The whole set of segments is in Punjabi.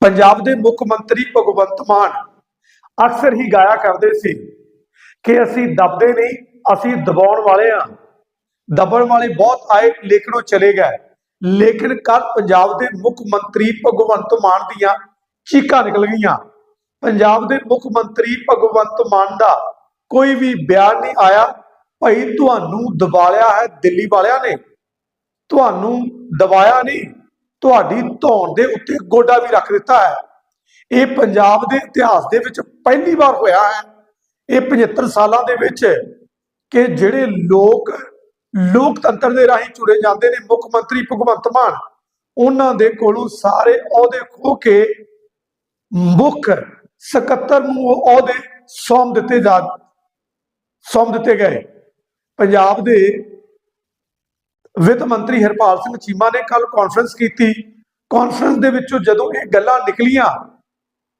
ਪੰਜਾਬ ਦੇ ਮੁੱਖ ਮੰਤਰੀ ਭਗਵੰਤ ਮਾਨ ਅਕਸਰ ਹੀ ਗਾਇਆ ਕਰਦੇ ਸੀ ਕਿ ਅਸੀਂ ਦਬਦੇ ਨਹੀਂ, ਅਸੀਂ ਦਬਾਉਣ ਵਾਲੇ ਆ ਦਬਣ ਵਾਲੇ ਬਹੁਤ ਆਏ, ਲੇਕਿਨ ਉਹ ਚਲੇ ਗਏ। ਲੇਕਿਨ ਕੱਲ ਪੰਜਾਬ ਦੇ ਮੁੱਖ ਮੰਤਰੀ ਭਗਵੰਤ ਮਾਨ ਦੀਆਂ ਚੀਕਾਂ ਨਿਕਲ ਗਈਆਂ। ਪੰਜਾਬ ਦੇ ਮੁੱਖ ਮੰਤਰੀ ਭਗਵੰਤ ਮਾਨ ਦਾ ਕੋਈ ਵੀ ਬਿਆਨ ਨਹੀਂ ਆਇਆ, ਭਾਈ ਤੁਹਾਨੂੰ ਦਬਾਲਿਆ ਹੈ, ਦਿੱਲੀ ਵਾਲਿਆਂ ਨੇ। ਤੁਹਾਨੂੰ ਦਬਾਇਆ ਨਹੀਂ। ਤੁਹਾਡੀ ਧੌਣ ਦੇ ਉੱਤੇ ਗੋਡਾ ਵੀ ਰੱਖ ਦਿੱਤਾ ਹੈ। ਇਹ ਪੰਜਾਬ ਦੇ ਇਤਿਹਾਸ ਦੇ ਵਿੱਚ ਪਹਿਲੀ ਵਾਰ ਹੋਇਆ ਹੈ। ਇਹ 75 ਸਾਲਾਂ ਦੇ ਵਿੱਚ ਕਿ ਜਿਹੜੇ ਲੋਕ ਲੋਕਤੰਤਰ ਦੇ ਰਾਹੀਂ ਚੁਣੇ ਜਾਂਦੇ ਨੇ, ਮੁੱਖ ਮੰਤਰੀ ਭਗਵੰਤ ਮਾਨ, ਉਹਨਾਂ ਦੇ ਕੋਲੋਂ ਸਾਰੇ ਅਹੁਦੇ ਖੋ ਕੇ ਮੁੱਖ ਸਕੱਤਰ ਨੂੰ ਉਹ ਅਹੁਦੇ ਸੌਂਪ ਦਿੱਤੇ ਜਾ ਸੌਂਪ ਦਿੱਤੇ ਗਏ। ਪੰਜਾਬ ਦੇ ਵਿੱਤ ਮੰਤਰੀ ਹਰਪਾਲ ਸਿੰਘ ਚੀਮਾ ਨੇ ਕੱਲ ਕਾਨਫਰੰਸ ਕੀਤੀ। ਕਾਨਫਰੰਸ ਦੇ ਵਿੱਚੋਂ ਜਦੋਂ ਇਹ ਗੱਲਾਂ ਨਿਕਲੀਆਂ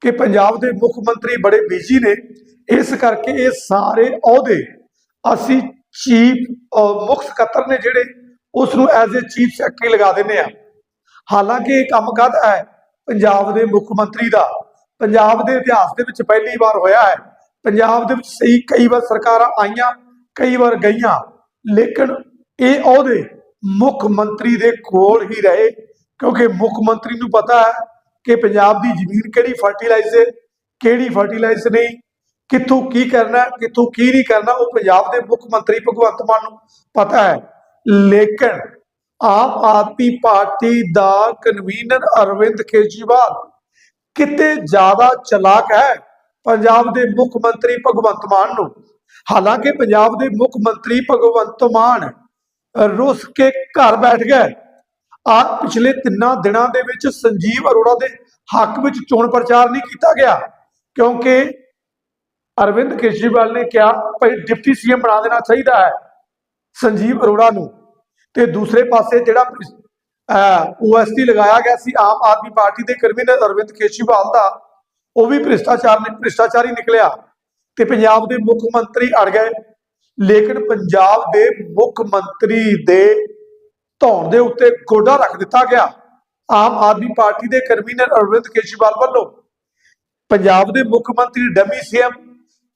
ਕਿ ਪੰਜਾਬ ਦੇ ਮੁੱਖ ਮੰਤਰੀ ਬੜੇ ਬਿਜ਼ੀ ਨੇ, ਇਸ ਕਰਕੇ ਇਹ ਸਾਰੇ ਅਹੁਦੇ ਅਸੀਂ ਚੀਫ ਮੁੱਖ ਸਕੱਤਰ ਨੇ ਜਿਹੜੇ ਉਸ ਨੂੰ ਐਜ਼ ਅ ਚੀਫ ਸੈਕਟਰੀ ਲਗਾ ਦਿੰਦੇ ਆ ਹਾਲਾਂਕਿ ਇਹ ਕੰਮ ਕਦ ਹੈ ਪੰਜਾਬ ਦੇ ਮੁੱਖ ਮੰਤਰੀ ਦਾ। ਪੰਜਾਬ ਦੇ ਇਤਿਹਾਸ ਦੇ ਵਿੱਚ ਪਹਿਲੀ ਵਾਰ ਹੋਇਆ ਹੈ। ਪੰਜਾਬ ਦੇ ਵਿੱਚ ਸਹੀ ਕਈ ਵਾਰ ਸਰਕਾਰਾਂ ਆਈਆਂ, ਕਈ ਵਾਰ ਗਈਆਂ। ਲੇਕਿਨ ਇਹ ਅਹੁਦੇ ਮੁੱਖ ਮੰਤਰੀ ਦੇ ਕੋਲ ਹੀ ਰਹੇ, ਕਿਉਂਕਿ ਮੁੱਖ ਮੰਤਰੀ ਨੂੰ ਪਤਾ ਹੈ ਕਿ ਪੰਜਾਬ ਦੀ ਜ਼ਮੀਨ ਕਿਹੜੀ ਫਰਟੀਲਾਈਜ਼ਰ ਕਿਹੜੀ ਫਰਟੀਲਾਈਜ਼ਰ ਨਹੀਂ, ਕਿੱਥੋਂ ਕੀ ਕਰਨਾ, ਕਿੱਥੋਂ ਕੀ ਨਹੀਂ ਕਰਨਾ, ਉਹ ਪੰਜਾਬ ਦੇ ਮੁੱਖ ਮੰਤਰੀ ਭਗਵੰਤ ਮਾਨ ਨੂੰ ਪਤਾ ਹੈ। ਲੇਕਿਨ ਆਮ ਆਦਮੀ ਪਾਰਟੀ ਦਾ ਕਨਵੀਨਰ ਅਰਵਿੰਦ ਕੇਜਰੀਵਾਲ ਕਿਤੇ ਜ਼ਿਆਦਾ ਚਲਾਕ ਹੈ ਪੰਜਾਬ ਦੇ ਮੁੱਖ ਮੰਤਰੀ ਭਗਵੰਤ ਮਾਨ ਨੂੰ। ਹਾਲਾਂਕਿ ਪੰਜਾਬ ਦੇ ਮੁੱਖ ਮੰਤਰੀ ਭਗਵੰਤ ਮਾਨ ਰੁੱਸ ਕੇ ਘਰ ਬੈਠ ਗਏ। ਆ ਪਿਛਲੇ ਤਿੰਨਾਂ ਦਿਨਾਂ ਦੇ ਵਿੱਚ ਸੰਜੀਵ ਅਰੋੜਾ ਦੇ ਹੱਕ ਵਿੱਚ ਚੋਣ ਪ੍ਰਚਾਰ ਨਹੀਂ ਕੀਤਾ ਗਿਆ, ਕਿਉਂਕਿ ਅਰਵਿੰਦ ਕੇਜਰੀਵਾਲ ਨੇ ਕਿਹਾ ਭਾਈ ਡਿਪਟੀ ਸੀਐਮ ਬਣਾ ਦੇਣਾ ਚਾਹੀਦਾ ਹੈ ਸੰਜੀਵ ਅਰੋੜਾ ਨੂੰ। ਤੇ ਦੂਸਰੇ ਪਾਸੇ ਜਿਹੜਾ ਓਐਸਟੀ ਲਗਾਇਆ ਗਿਆ ਸੀ ਆਮ ਆਦਮੀ ਪਾਰਟੀ ਦੇ ਕਨਵੀਨਰ ਅਰਵਿੰਦ ਕੇਜਰੀਵਾਲ ਦਾ, ਉਹ ਵੀ ਭ੍ਰਿਸ਼ਟਾਚਾਰ ਨੇ, ਭ੍ਰਿਸ਼ਟਾਚਾਰੀ ਨਿਕਲਿਆ। ਤੇ ਪੰਜਾਬ ਦੇ ਮੁੱਖ ਮੰਤਰੀ ਅੜ ਗਏ। ਲੇਕਿਨ ਪੰਜਾਬ ਦੇ ਮੁੱਖ ਮੰਤਰੀ ਦੇ ਧੌਣ ਦੇ ਉੱਤੇ ਗੋਡਾ ਰੱਖ ਦਿੱਤਾ ਗਿਆ। ਆਮ ਆਦਮੀ ਪਾਰਟੀ ਦੇ ਕਨਵੀਨਰ ਅਰਵਿੰਦ ਕੇਜਰੀਵਾਲ ਵੱਲੋਂ ਪੰਜਾਬ ਦੇ ਮੁੱਖ ਮੰਤਰੀ ਡਮੀ ਸੀਐਮ,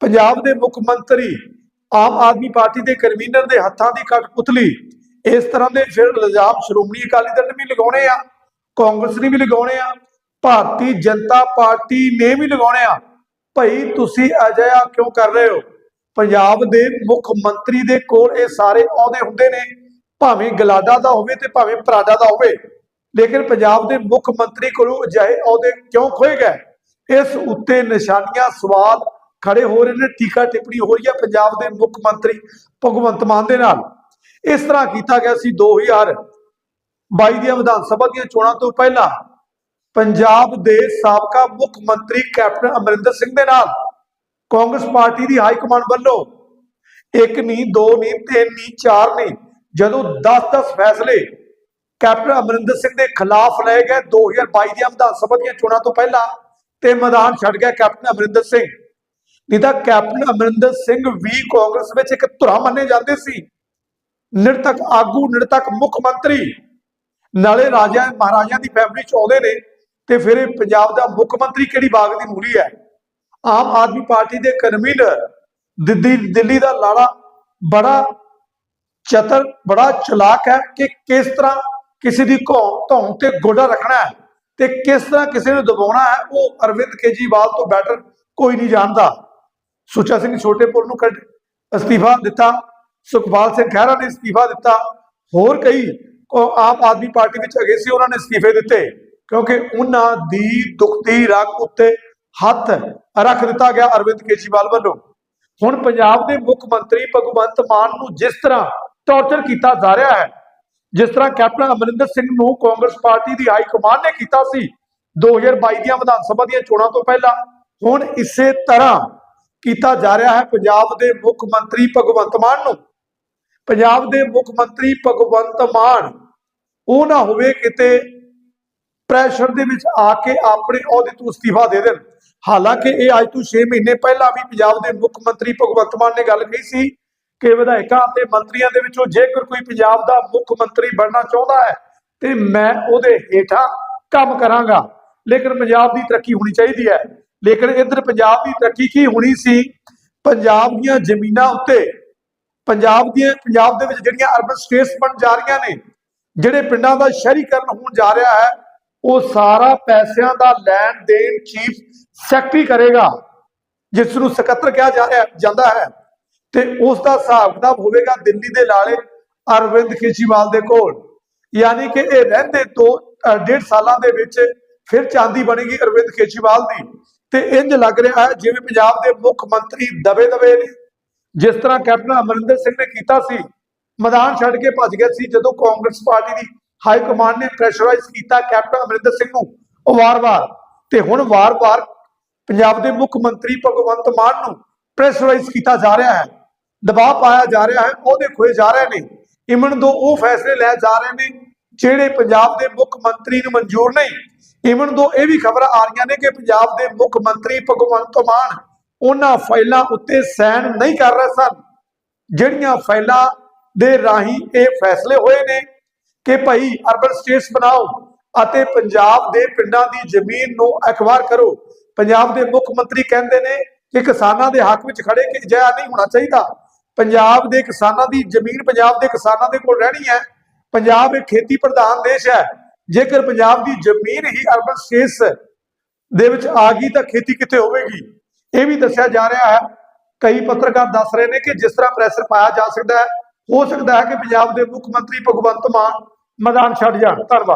ਪੰਜਾਬ ਦੇ ਮੁੱਖ ਮੰਤਰੀ ਆਮ ਆਦਮੀ ਪਾਰਟੀ ਦੇ ਕਨਵੀਨਰ ਦੇ ਹੱਥਾਂ ਦੀ ਕਠਪੁਤਲੀ ਇਸ ਤਰ੍ਹਾਂ ਦੇ ਫਿਰ ਇਲਜ਼ਾਮ ਸ਼੍ਰੋਮਣੀ ਅਕਾਲੀ ਦਲ ਨੇ ਵੀ ਲਗਾਉਣੇ ਆ, ਕਾਂਗਰਸ ਨੇ ਵੀ ਲਗਾਉਣੇ ਆ, ਭਾਰਤੀ ਜਨਤਾ ਪਾਰਟੀ ਨੇ ਵੀ ਲਗਾਉਣੇ ਆ। ਭਾਈ ਤੁਸੀਂ ਅਜਿਹਾ ਕਿਉਂ ਕਰ ਰਹੇ ਹੋ? ਪੰਜਾਬ ਦੇ ਮੁੱਖ ਮੰਤਰੀ ਦੇ ਕੋਲ ਇਹ ਸਾਰੇ ਅਹੁਦੇ ਹੁੰਦੇ ਨੇ, ਭਾਵੇਂ ਗਲਾਡਾ ਦਾ ਹੋਵੇ ਤੇ ਭਾਵੇਂ ਪਰਾਡਾ ਦਾ ਹੋਵੇ। ਲੇਕਿਨ ਪੰਜਾਬ ਦੇ ਮੁੱਖ ਮੰਤਰੀ ਕੋਲੋਂ ਅਜਿਹੇ ਅਹੁਦੇ ਕਿਉਂ ਖੋਏ ਗਏ? ਇਸ ਉੱਤੇ ਨਿਸ਼ਾਨੀਆਂ ਸਵਾਲ ਖੜੇ ਹੋ ਰਹੇ ਨੇ, ਟੀਕਾ ਟਿੱਪਣੀ ਹੋ ਰਹੀ ਹੈ ਪੰਜਾਬ ਦੇ ਮੁੱਖ ਮੰਤਰੀ ਭਗਵੰਤ ਮਾਨ ਦੇ ਨਾਲ। ਇਸ ਤਰ੍ਹਾਂ ਕੀਤਾ ਗਿਆ ਸੀ 2022 ਦੀਆਂ ਵਿਧਾਨ ਸਭਾ ਦੀਆਂ ਚੋਣਾਂ ਤੋਂ ਪਹਿਲਾਂ। ਪੰਜਾਬ ਦੇ ਸਾਬਕਾ ਮੁੱਖ ਮੰਤਰੀ ਕੈਪਟਨ ਅਮਰਿੰਦਰ ਸਿੰਘ ਦੇ ਨਾਲ। ਕਾਂਗਰਸ ਪਾਰਟੀ ਦੀ ਹਾਈ ਕਮਾਂਡ ਵੱਲੋਂ ਇੱਕ ਨਹੀਂ ਦੋ ਨਹੀਂ ਤਿੰਨ ਨਹੀਂ ਚਾਰ ਨਹੀਂ ਜਦੋਂ 10-10 ਫੈਸਲੇ ਕੈਪਟਨ ਅਮਰਿੰਦਰ ਸਿੰਘ ਦੇ ਖਿਲਾਫ ਲਏ ਗਏ 2022 ਦੀਆਂ ਵਿਧਾਨ ਸਭਾ ਦੀਆਂ ਚੋਣਾਂ ਤੋਂ ਪਹਿਲਾਂ ਤੇ ਮੈਦਾਨ ਛੱਡ ਗਿਆ ਕੈਪਟਨ ਅਮਰਿੰਦਰ ਸਿੰਘ। ਨਹੀਂ ਤਾਂ ਕੈਪਟਨ ਅਮਰਿੰਦਰ ਸਿੰਘ ਵੀ ਕਾਂਗਰਸ ਵਿੱਚ ਇੱਕ ਧੁਰਾ ਮੰਨੇ ਜਾਂਦੇ ਸੀ। ਨਿਰਤਕ ਆਗੂ, ਨਿਰਤਕ ਮੁੱਖ ਮੰਤਰੀ, ਨਾਲੇ ਰਾਜਾ ਮਹਾਰਾਜਾ ਦੀ ਫੈਮਿਲੀ ਚ ਆਉਂਦੇ ਨੇ ਤੇ ਫਿਰ ਇਹ ਪੰਜਾਬ ਦਾ ਮੁੱਖ ਮੰਤਰੀ ਕਿਹੜੀ ਬਾਗ ਦੀ ਮੂਲੀ ਹੈ? ਆਮ ਆਦਮੀ ਪਾਰਟੀ ਦੇ ਕਨਵੀਨਰ, ਦਿੱਲੀ ਦਿੱਲੀ ਦਾ ਲਾੜਾ ਬੜਾ ਚਤਰ, ਬੜਾ ਚਲਾਕ ਹੈ ਕਿ ਕਿਸ ਤਰ੍ਹਾਂ ਕਿਸੇ ਦੀ ਘੌਂ, ਧੌਣ ਤੇ ਗੋਡਾ ਰੱਖਣਾ ਹੈ ਤੇ ਕਿਸ ਤਰ੍ਹਾਂ ਕਿਸੇ ਨੂੰ ਦਬਾਉਣਾ ਹੈ, ਉਹ ਅਰਵਿੰਦ ਕੇਜੀਵਾਲ ਤੋਂ ਬੈਟਰ ਕੋਈ ਨਹੀਂ ਜਾਣਦਾ। ਸੁੱਚਾ ਸਿੰਘ ਛੋਟੇਪੁਰ ਨੂੰ ਕੱਢ, ਅਸਤੀਫਾ ਦਿੱਤਾ, ਸੁਖਪਾਲ ਸਿੰਘ ਖਹਿਰਾ ਨੇ ਅਸਤੀਫਾ ਦਿੱਤਾ, ਹੋਰ ਕਈ ਕੋ- ਆਮ ਆਦਮੀ ਪਾਰਟੀ ਵਿੱਚ ਅਗੇ ਸੀ ਉਹਨਾਂ ਨੇ ਅਸਤੀਫੇ ਦਿੱਤੇ, ਕਿਉਂਕਿ ਉਹਨਾਂ ਦੀ ਦੁਖਤੀ ਰੱਖ ਉੱਤੇ ਹੱਥ ਰੱਖ ਦਿੱਤਾ ਗਿਆ ਅਰਵਿੰਦ ਕੇਜਰੀਵਾਲ ਵੱਲੋਂ। ਹੁਣ ਪੰਜਾਬ ਦੇ ਮੁੱਖ ਮੰਤਰੀ ਭਗਵੰਤ ਮਾਨ ਨੂੰ ਜਿਸ ਤਰ੍ਹਾਂ ਟੌਰਚਰ ਕੀਤਾ ਜਾ ਰਿਹਾ ਹੈ, ਜਿਸ ਤਰ੍ਹਾਂ ਕੈਪਟਨ ਅਮਰਿੰਦਰ ਸਿੰਘ ਨੂੰ ਕਾਂਗਰਸ ਪਾਰਟੀ ਦੀ ਹਾਈ ਕਮਾਂਡ ਨੇ ਕੀਤਾ ਸੀ 2022 ਦੀਆਂ ਵਿਧਾਨ ਸਭਾ ਦੀਆਂ ਚੋਣਾਂ ਤੋਂ ਪਹਿਲਾਂ, ਹੁਣ ਇਸੇ ਤਰ੍ਹਾਂ ਕੀਤਾ ਜਾ ਰਿਹਾ ਹੈ ਪੰਜਾਬ ਦੇ ਮੁੱਖ ਮੰਤਰੀ ਭਗਵੰਤ ਮਾਨ ਨੂੰ। ਪੰਜਾਬ ਦੇ ਮੁੱਖ ਮੰਤਰੀ ਭਗਵੰਤ ਮਾਨ, ਉਹ ਨਾ ਹੋਵੇ ਕਿਤੇ ਪ੍ਰੈਸ਼ਰ ਦੇ ਵਿੱਚ ਆ ਕੇ ਆਪਣੇ ਅਹੁਦੇ ਤੋਂ ਅਸਤੀਫਾ ਦੇ ਦੇਣ। ਹਾਲਾਂਕਿ ਇਹ ਅੱਜ ਤੋਂ 6 ਮਹੀਨੇ ਪਹਿਲਾਂ ਵੀ ਪੰਜਾਬ ਦੇ ਮੁੱਖ ਮੰਤਰੀ ਭਗਵੰਤ ਮਾਨ ਨੇ ਗੱਲ ਕਹੀ ਸੀ ਕਿ ਵਿਧਾਇਕਾਂ ਅਤੇ ਮੰਤਰੀਆਂ ਦੇ ਵਿੱਚੋਂ ਜੇਕਰ ਕੋਈ ਪੰਜਾਬ ਦਾ ਮੁੱਖ ਮੰਤਰੀ ਬਣਨਾ ਚਾਹੁੰਦਾ ਹੈ, ਤੇ ਮੈਂ ਉਹਦੇ ਹੇਠਾਂ ਕੰਮ ਕਰਾਂਗਾ। ਲੇਕਿਨ ਪੰਜਾਬ ਦੀ ਤਰੱਕੀ ਹੋਣੀ ਚਾਹੀਦੀ ਹੈ। ਲੇਕਿਨ ਇੱਧਰ ਪੰਜਾਬ ਦੀ ਤਰੱਕੀ ਕੀ ਹੋਣੀ ਸੀ? ਪੰਜਾਬ ਦੀਆਂ ਜ਼ਮੀਨਾਂ ਉੱਤੇ, ਪੰਜਾਬ ਦੀਆਂ, ਪੰਜਾਬ ਦੇ ਵਿੱਚ ਜਿਹੜੀਆਂ ਅਰਬਨ ਸਟੇਟਸ ਬਣ ਜਾ ਰਹੀਆਂ ਨੇ, ਜਿਹੜੇ ਪਿੰਡਾਂ ਦਾ ਸ਼ਹਿਰੀਕਰਨ ਹੋਣ ਜਾ ਰਿਹਾ ਹੈ, ਉਹ ਸਾਰਾ ਪੈਸਿਆਂ ਦਾ ਲੈਣ ਦੇਣ ਚੀਫ ਸੈਕਟਰੀ ਕਰੇਗਾ ਜਿਸ ਨੂੰ ਸਕੱਤਰ ਕਿਹਾ ਜਾ ਰਿਹਾ ਜਾਂਦਾ ਹੈ। ਤੇ ਉਸ ਦਾ ਹਿਸਾਬ ਕਿਤਾਬ ਹੋਵੇਗਾ ਦਿੱਲੀ ਦੇ ਲਾਲੇ ਅਰਵਿੰਦ ਕੇਜਰੀਵਾਲ ਦੇ ਕੋਲ। ਯਾਨੀ ਕਿ ਇਹ ਰਹਿੰਦੇ ਤੋਂ ਅ, ਡੇਢ ਸਾਲਾਂ ਦੇ ਵਿੱਚ ਫਿਰ ਚਾਂਦੀ ਬਣੇਗੀ ਅਰਵਿੰਦ ਕੇਜਰੀਵਾਲ ਦੀ। ਤੇ ਇੰਜ ਲੱਗ ਰਿਹਾ ਹੈ ਜਿਵੇਂ ਪੰਜਾਬ ਦੇ ਮੁੱਖ ਮੰਤਰੀ ਦਬੇ ਦਵੇ ਨੇ। ਜਿਸ ਤਰ੍ਹਾਂ ਕੈਪਟਨ ਅਮਰਿੰਦਰ ਸਿੰਘ ਨੇ ਕੀਤਾ ਸੀ ਮੈਦਾਨ ਛੱਡ ਕੇ ਭੱਜ ਗਏ ਸੀ ਜਦੋਂ ਕਾਂਗਰਸ ਪਾਰਟੀ ਦੀ ਹਾਈ ਕਮਾਂਡ ਨੇ ਪ੍ਰੈਸ਼ਰਾਈਜ਼ ਕੀਤਾ ਕੈਪਟਨ ਅਮਰਿੰਦਰ ਸਿੰਘ ਨੂੰ। ਉਹ ਵਾਰ-ਵਾਰ। ਤੇ ਹੁਣ ਵਾਰ-ਵਾਰ ਪੰਜਾਬ ਦੇ ਮੁੱਖ ਮੰਤਰੀ ਭਗਵੰਤ ਮਾਨ ਨੂੰ ਪ੍ਰੈਸ਼ਰਾਈਜ਼ ਕੀਤਾ ਜਾ ਰਿਹਾ ਹੈ, ਦਬਾਅ ਪਾਇਆ ਜਾ ਰਿਹਾ ਹੈ ਉਹਦੇ ਖੋਏ ਜਾ ਰਹੇ ਨੇ। ਇਮਨ ਦੋ ਉਹ ਫੈਸਲੇ ਲੈ ਜਾ ਰਹੇ ਨੇ ਜਿਹੜੇ ਪੰਜਾਬ ਦੇ ਮੁੱਖ ਮੰਤਰੀ ਨੂੰ ਮਨਜ਼ੂਰ ਨਹੀਂ। ਇਮਨ ਦੋ ਇਹ ਵੀ ਖਬਰਾਂ ਆ ਰਹੀਆਂ ਨੇ ਕਿ ਪੰਜਾਬ ਦੇ ਮੁੱਖ ਮੰਤਰੀ ਭਗਵੰਤ ਮਾਨ ਉਹਨਾਂ ਫਾਈਲਾਂ ਉੱਤੇ ਸਾਈਨ ਨਹੀਂ ਕਰ ਰਹੇ ਸਨ। ਜਿਹੜੀਆਂ ਫਾਈਲਾਂ ਦੇ ਰਾਹੀਂ ਇਹ ਫੈਸਲੇ ਹੋਏ ਨੇ ਕਿ ਭਾਈ ਅਰਬਨ ਸਟੇਟਸ ਬਣਾਓ ਅਤੇ ਪੰਜਾਬ ਦੇ ਪਿੰਡਾਂ ਦੀ ਜ਼ਮੀਨ ਨੂੰ ਅਖਬਾਰ ਕਰੋ ਪੰਜਾਬ ਦੇ ਮੁੱਖ ਮੰਤਰੀ ਕਹਿੰਦੇ ਨੇ ਕਿ ਕਿਸਾਨਾਂ ਦੇ ਹੱਕ ਵਿੱਚ ਖੜੇ ਕਿ ਅਜਿਹਾ ਨਹੀਂ ਹੋਣਾ ਚਾਹੀਦਾ। ਪੰਜਾਬ ਦੇ ਕਿਸਾਨਾਂ ਦੀ ਜ਼ਮੀਨ ਪੰਜਾਬ ਦੇ ਕਿਸਾਨਾਂ ਦੇ ਕੋਲ ਰਹਿਣੀ ਹੈ। ਪੰਜਾਬ ਇੱਕ ਖੇਤੀ ਪ੍ਰਧਾਨ ਦੇਸ਼ ਹੈ। ਜੇਕਰ ਪੰਜਾਬ ਦੀ ਜ਼ਮੀਨ ਹੀ ਅਰਬਨ ਸਟੇਟਸ ਦੇ ਵਿੱਚ ਆ ਗਈ ਤਾਂ ਖੇਤੀ ਕਿੱਥੇ ਹੋਵੇਗੀ? ਇਹ ਵੀ ਦੱਸਿਆ ਜਾ ਰਿਹਾ ਹੈ। ਕਈ ਪੱਤਰਕਾਰ ਦੱਸ ਰਹੇ ਨੇ ਕਿ ਜਿਸ ਤਰ੍ਹਾਂ ਪ੍ਰੈਸ਼ਰ ਪਾਇਆ ਜਾ ਸਕਦਾ ਹੈ, ਹੋ ਸਕਦਾ ਹੈ ਕਿ ਪੰਜਾਬ ਦੇ ਮੁੱਖ ਮੰਤਰੀ ਭਗਵੰਤ ਮਾਨ ਮੈਦਾਨ ਛੱਡ ਜਾਣ। ਧੰਨਵਾਦ।